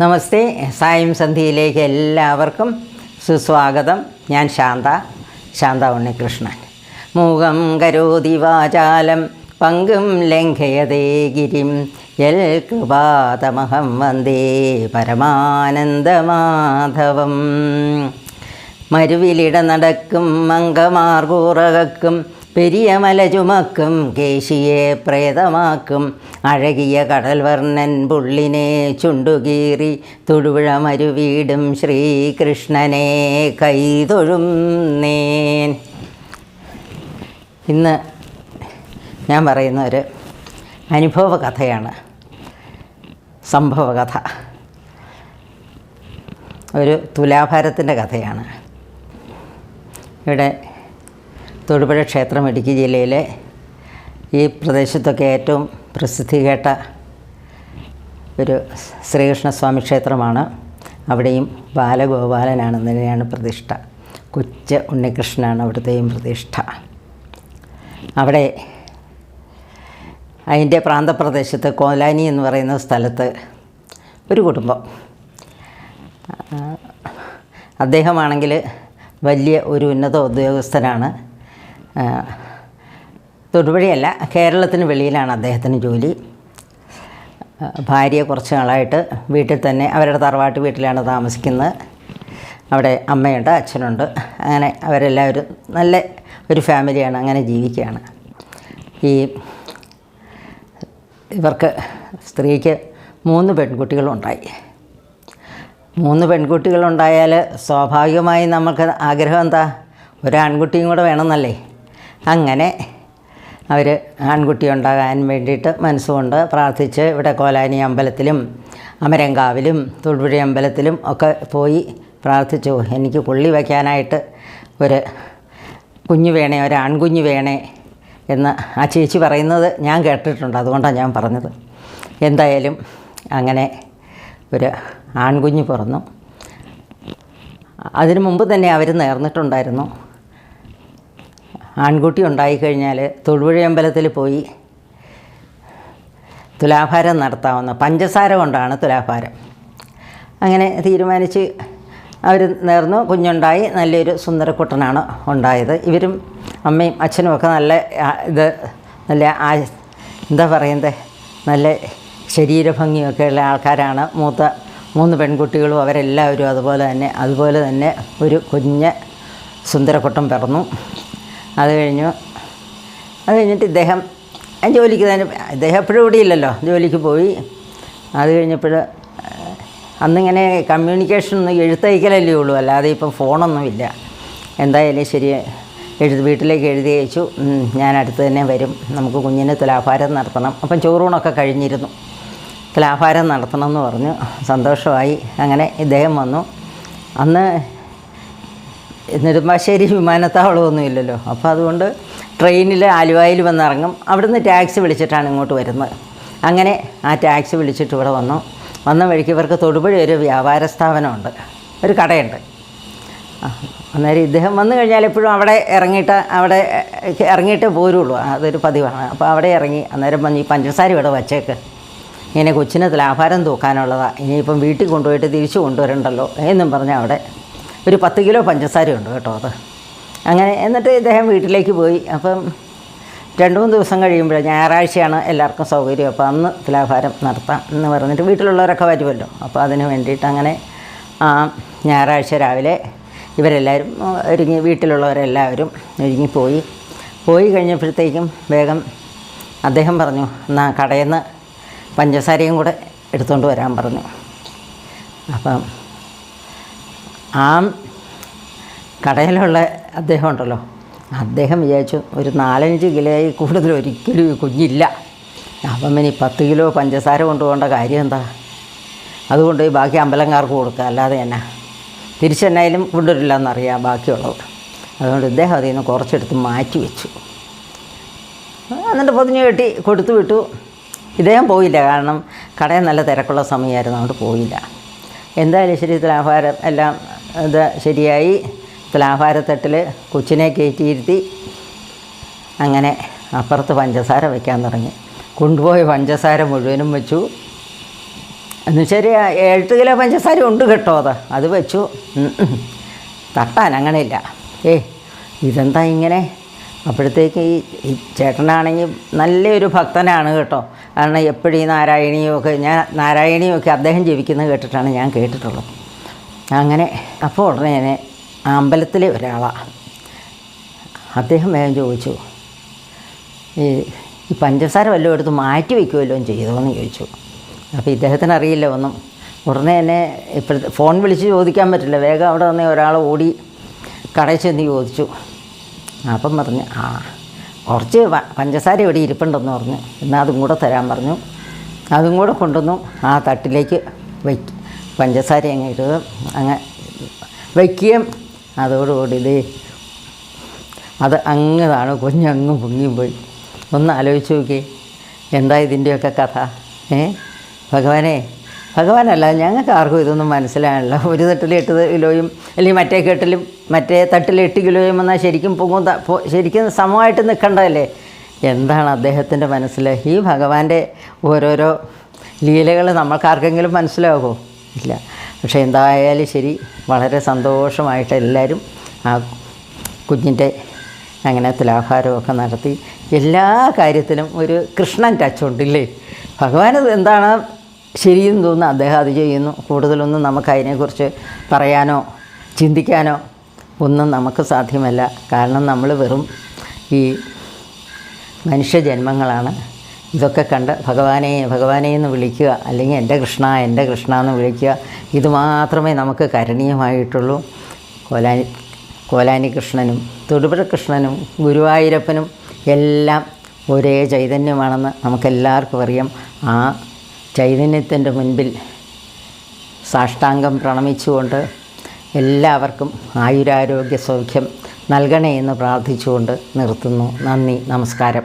നമസ്തേ സായം സന്ധ്യയിലേക്ക് എല്ലാവർക്കും സുസ്വാഗതം. ഞാൻ ശാന്ത ശാന്ത ഉണ്ണികൃഷ്ണൻ. മൂകം കരോതി വാചാലം പങ്കും ലംഘയതേ ഗിരിം. എൽ കൃപാതമഹം വന്ദേ പരമാനന്ദമാധവം. മരുവിലിട നടക്കും മങ്കമാർകൂറകക്കും പെരിയ മല ചുമക്കും കേശിയെ പ്രേതമാക്കും. അഴകിയ കടൽവർണൻ പുള്ളിനെ ചുണ്ടുകീറി തൊടുപുഴ മരുവീടും ശ്രീകൃഷ്ണനെ കൈതൊഴും നേൻ ഇന്ന് ഞാൻ പറയുന്ന ഒരു അനുഭവ കഥയാണ് സംഭവ ഒരു തുലാഭാരത്തിന്റെ കഥയാണ്. ഇവിടെ തൊടുപുഴ ക്ഷേത്രം ഇടുക്കി ജില്ലയിലെ ഈ പ്രദേശത്തൊക്കെ ഏറ്റവും പ്രസിദ്ധി കേട്ട ഒരു ശ്രീകൃഷ്ണസ്വാമി ക്ഷേത്രമാണ്. അവിടെയും ബാലഗോപാലനാണ് തന്നെയാണ് പ്രതിഷ്ഠ. കൊച്ച ഉണ്ണികൃഷ്ണനാണ് അവിടുത്തെയും പ്രതിഷ്ഠ. അവിടെ അതിന്റെ പ്രാന്തപ്രദേശത്ത് കോലാനി എന്ന് പറയുന്ന സ്ഥലത്ത് ഒരു കുടുംബം. അദ്ദേഹമാണെങ്കിൽ വലിയ ഒരു ഉന്നത ഉദ്യോഗസ്ഥനാണ്. തൊടുപുഴയല്ല കേരളത്തിന് വെളിയിലാണ് അദ്ദേഹത്തിന് ജോലി. ഭാര്യ കുറച്ച് നാളായിട്ട് വീട്ടിൽ തന്നെ അവരുടെ തറവാട്ട് വീട്ടിലാണ് താമസിക്കുന്നത്. അവിടെ അമ്മയുണ്ട് അച്ഛനുണ്ട്. അങ്ങനെ അവരെല്ലാവരും നല്ല ഒരു ഫാമിലിയാണ് അങ്ങനെ ജീവിക്കുകയാണ്. ഈ ഇവർക്ക് സ്ത്രീക്ക് മൂന്ന് പെൺകുട്ടികളുണ്ടായി. മൂന്ന് പെൺകുട്ടികളുണ്ടായാൽ സ്വാഭാവികമായി നമുക്ക് ആഗ്രഹം എന്താ? ഒരു ആൺകുട്ടിയും കൂടെ വേണമെന്നല്ലേ? അങ്ങനെ അവർ ആൺകുട്ടി ഉണ്ടാകാൻ വേണ്ടിയിട്ട് മനസ്സുകൊണ്ട് പ്രാർത്ഥിച്ച് ഇവിടെ കോലാനി അമ്പലത്തിലും അമരങ്കാവിലും തൊടുപുഴ അമ്പലത്തിലും ഒക്കെ പോയി പ്രാർത്ഥിച്ചു. എനിക്ക് പുള്ളി വയ്ക്കാനായിട്ട് ഒരു കുഞ്ഞു വേണേ ഒരു ആൺകുഞ്ഞു വേണേ എന്ന് ആ ചേച്ചി പറയുന്നത് ഞാൻ കേട്ടിട്ടുണ്ട്. അതുകൊണ്ടാണ് ഞാൻ പറഞ്ഞത്. എന്തായാലും അങ്ങനെ ഒരു ആൺകുഞ്ഞ് പിറന്നു. അതിനു മുമ്പ് തന്നെ അവർ നേർന്നിട്ടുണ്ടായിരുന്നു. ആൺകുട്ടി ഉണ്ടായിക്കഴിഞ്ഞാൽ തൊടുപുഴ അമ്പലത്തിൽ പോയി തുലാഭാരം നടത്താവുന്ന പഞ്ചസാര കൊണ്ടാണ് തുലാഭാരം. അങ്ങനെ തീരുമാനിച്ച് അവർ നേർന്നു. കുഞ്ഞുണ്ടായി. നല്ലൊരു സുന്ദരക്കുട്ടനാണ് ഉണ്ടായത്. ഇവരും അമ്മയും അച്ഛനും ഒക്കെ നല്ല ഇത് നല്ല ആ എന്താ പറയുന്നത് നല്ല ശരീരഭംഗിയൊക്കെ ഉള്ള ആൾക്കാരാണ്. മൂത്ത മൂന്ന് പെൺകുട്ടികളും അവരെല്ലാവരും അതുപോലെ തന്നെ അതുപോലെ തന്നെ ഒരു കുഞ്ഞ് സുന്ദരക്കുട്ടൻ പിറന്നു. അത് കഴിഞ്ഞു. അത് കഴിഞ്ഞിട്ട് ഇദ്ദേഹം ജോലിക്ക് തന്നെ ഇദ്ദേഹം എപ്പോഴും ഇവിടെ ഇല്ലല്ലോ ജോലിക്ക് പോയി. അത് കഴിഞ്ഞപ്പോൾ അന്നിങ്ങനെ കമ്മ്യൂണിക്കേഷൻ ഒന്നും എഴുത്തയക്കലല്ലേ ഉള്ളൂ അല്ലാതെ ഇപ്പം ഫോണൊന്നുമില്ല എന്തായാലും ശരി എഴുതി വീട്ടിലേക്ക് എഴുതി അയച്ചു. ഞാൻ അടുത്ത് തന്നെ വരും. നമുക്ക് കുഞ്ഞിന് തുലാഭാരം നടത്തണം. അപ്പം ചോറൂണൊക്കെ കഴിഞ്ഞിരുന്നു. തുലാഭാരം നടത്തണം എന്ന് പറഞ്ഞു. സന്തോഷമായി. അങ്ങനെ ഇദ്ദേഹം വന്നു. അന്ന് നെടുമ്പാശ്ശേരി വിമാനത്താവളമൊന്നും ഇല്ലല്ലോ അപ്പോൾ അതുകൊണ്ട് ട്രെയിനിൽ ആലുവായിൽ വന്നിറങ്ങും. അവിടുന്ന് ടാക്സി വിളിച്ചിട്ടാണ് ഇങ്ങോട്ട് വരുന്നത്. അങ്ങനെ ആ ടാക്സി വിളിച്ചിട്ട് ഇവിടെ വന്നു. വന്ന വഴിക്ക് ഇവർക്ക് തൊടുപുഴ ഒരു വ്യാപാര സ്ഥാപനമുണ്ട്. ഒരു കടയുണ്ട്. അന്നേരം ഇദ്ദേഹം വന്നു കഴിഞ്ഞാൽ എപ്പോഴും അവിടെ ഇറങ്ങിയിട്ട് അവിടെ ഇറങ്ങിയിട്ടേ പോരുള്ളൂ. അതൊരു പതിവാണ്. അപ്പോൾ അവിടെ ഇറങ്ങി അന്നേരം വന്ന് ഈ പഞ്ചസാര ഇവിടെ വച്ചേക്ക്. ഇങ്ങനെ കൊച്ചിന് ലാഭാരം തൂക്കാനുള്ളതാണ് ഇനിയിപ്പം വീട്ടിൽ കൊണ്ടുപോയിട്ട് തിരിച്ചു കൊണ്ടുവരണ്ടല്ലോ എന്നും പറഞ്ഞ് അവിടെ ഒരു പത്ത് കിലോ പഞ്ചസാരയുണ്ട് കേട്ടോ അത്. അങ്ങനെ എന്നിട്ട് ഇദ്ദേഹം വീട്ടിലേക്ക് പോയി. അപ്പം രണ്ട് മൂന്ന് ദിവസം കഴിയുമ്പോൾ ഞായറാഴ്ചയാണ് എല്ലാവർക്കും സൗകര്യം. അപ്പോൾ അന്ന് തുലാഭാരം നടത്താം എന്ന് പറഞ്ഞിട്ട് വീട്ടിലുള്ളവരൊക്കെ വരുമല്ലോ. അപ്പോൾ അതിന് വേണ്ടിയിട്ട് അങ്ങനെ ഞായറാഴ്ച രാവിലെ ഇവരെല്ലാവരും ഒരുങ്ങി വീട്ടിലുള്ളവരെല്ലാവരും ഒരുങ്ങിപ്പോയി. പോയി കഴിഞ്ഞപ്പോഴത്തേക്കും വേഗം അദ്ദേഹം പറഞ്ഞു എന്നാൽ കടയിൽ നിന്ന് പഞ്ചസാരയും കൂടെ എടുത്തുകൊണ്ട് വരാൻ പറഞ്ഞു. അപ്പം ആ കടയിലുള്ള അദ്ദേഹം ഉണ്ടല്ലോ അദ്ദേഹം വിചാരിച്ചു ഒരു നാലഞ്ച് കിലോയിൽ കൂടുതൽ ഒരിക്കലും കുഞ്ഞില്ല. അപ്പം ഇനി പത്ത് കിലോ പഞ്ചസാര കൊണ്ടുപോകേണ്ട കാര്യം എന്താ? അതുകൊണ്ട് ബാക്കി അമ്പലംകാർക്ക് കൊടുക്കുക അല്ലാതെ എന്നാ? തിരിച്ചെന്നായാലും കൊണ്ടുവരില്ല എന്നറിയാം ബാക്കിയുള്ളത് അതുകൊണ്ട് ഇദ്ദേഹം അതിൽ നിന്ന് കുറച്ചെടുത്ത് മാറ്റി വെച്ചു. എന്നിട്ട് പൊതിഞ്ഞ് കെട്ടി കൊടുത്തു വിട്ടു. ഇദ്ദേഹം പോയില്ല കാരണം കടയിൽ നല്ല തിരക്കുള്ള സമയമായിരുന്നു അതുകൊണ്ട് പോയില്ല. എന്തായാലും ശരി ആഹാരം എല്ലാം ഇത് ശരിയായി. തുലാഭാരത്തട്ടിൽ കൊച്ചിനെ കയറ്റിയിരുത്തി. അങ്ങനെ അപ്പുറത്ത് പഞ്ചസാര വയ്ക്കാൻ തുടങ്ങി. കൊണ്ടുപോയ പഞ്ചസാര മുഴുവനും വെച്ചു. എന്നുവെച്ചാൽ എട്ട് കിലോ പഞ്ചസാര ഉണ്ട് കേട്ടോ അത്. അത് വെച്ചു. തട്ടാൻ അങ്ങനെ ഇല്ല ഏ ഇതെന്താ ഇങ്ങനെ? അപ്പോഴത്തേക്ക് ഈ ഈ ചേട്ടനാണെങ്കിൽ നല്ലൊരു ഭക്തനാണ് കേട്ടോ. കാരണം എപ്പോഴും ഈ നാരായണീയമൊക്കെ ഞാൻ നാരായണീയമൊക്കെ അദ്ദേഹം ജീവിക്കുന്നത് കേട്ടിട്ടാണ് ഞാൻ കേട്ടിട്ടുള്ളത്. അങ്ങനെ അപ്പോൾ ഉടനെ ഞാൻ അമ്പലത്തിലെ ഒരാളാണ് അദ്ദേഹം വേഗം ചോദിച്ചു ഈ ഈ പഞ്ചസാര വല്ലതും എടുത്ത് മാറ്റി വയ്ക്കുമല്ലോ ചെയ്തോന്ന് ചോദിച്ചു. അപ്പോൾ ഇദ്ദേഹത്തിന് അറിയില്ല ഒന്നും. ഉടനെ തന്നെ ഇപ്പോഴത്തെ ഫോൺ വിളിച്ച് ചോദിക്കാൻ പറ്റില്ല. വേഗം അവിടെ വന്ന ഒരാൾ ഓടി കടയിൽ ചെന്ന് ചോദിച്ചു. അപ്പം പറഞ്ഞു ആ കുറച്ച് പഞ്ചസാര ഇവിടെ ഇരിപ്പുണ്ടെന്ന് പറഞ്ഞു. എന്നാൽ അതും കൂടെ തരാൻ പറഞ്ഞു. അതും കൂടെ കൊണ്ടുവന്നു ആ തട്ടിലേക്ക് വയ്ക്ക്. പഞ്ചസാര അങ്ങ് ഇടുക. അങ്ങ് വയ്ക്കുകയും അതോടുകൂടി ഇത് അത് അങ്ങതാണ് കുഞ്ഞങ്ങ് പൊങ്ങിപ്പോയി. പോയി ഒന്ന് ആലോചിച്ച് നോക്കി എന്താ ഇതിന്റെയൊക്കെ കഥ? ഏ? ഭഗവാനെ ഭഗവാനല്ല ഞങ്ങൾക്ക് ആർക്കും ഇതൊന്നും മനസ്സിലായല്ല ഒരു തട്ടിൽ എട്ട് കിലോയും അല്ലെങ്കിൽ മറ്റേ കെട്ടിലും മറ്റേ തട്ടിൽ എട്ട് കിലോയും വന്നാൽ ശരിക്കും പൊങ്ങും ശരിക്കും സമമായിട്ട് നിൽക്കണ്ടല്ലേ എന്താണ് അദ്ദേഹത്തിന്റെ മനസ്സിൽ ഈ ഭഗവാന്റെ ഓരോരോ ലീലകൾ നമ്മൾക്കാർക്കെങ്കിലും മനസ്സിലാകുമോ ഇല്ല. പക്ഷെ എന്തായാലും ശരി വളരെ സന്തോഷമായിട്ട് എല്ലാവരും ആ കുഞ്ഞിന്റെ അങ്ങനെ തുലാഭാരമൊക്കെ നടത്തി. എല്ലാ കാര്യത്തിലും ഒരു കൃഷ്ണൻ ടച്ച് ഉണ്ടില്ലേ? ഭഗവാൻ എന്താണ് ശരിയെന്ന് തോന്നുന്നു. അദ്ദേഹം അത് ചെയ്യുന്നു. കൂടുതലൊന്നും നമുക്ക് അതിനെക്കുറിച്ച് പറയാനോ ചിന്തിക്കാനോ ഒന്നും നമുക്ക് സാധ്യമല്ല. കാരണം നമ്മൾ വെറും ഈ മനുഷ്യജന്മങ്ങളാണ് ഇതൊക്കെ കണ്ട് ഭഗവാനെ ഭഗവാനെ എന്ന് വിളിക്കുക അല്ലെങ്കിൽ എന്റെ കൃഷ്ണ എന്റെ കൃഷ്ണ എന്ന് വിളിക്കുക ഇത് മാത്രമേ നമുക്ക് കരണീയമായിട്ടുള്ളൂ. കോലാനി കോലാനി കൃഷ്ണനും തൊടുപുഴ കൃഷ്ണനും ഗുരുവായൂരപ്പനും എല്ലാം ഒരേ ചൈതന്യമാണെന്ന് നമുക്കെല്ലാവർക്കും അറിയാം. ആ ചൈതന്യത്തിന്റെ മുൻപിൽ സാഷ്ടാംഗം പ്രണമിച്ചുകൊണ്ട് എല്ലാവർക്കും ആയുരാരോഗ്യ സൗഖ്യം നൽകണേ എന്ന് പ്രാർത്ഥിച്ചുകൊണ്ട് നിർത്തുന്നു. നന്ദി നമസ്കാരം.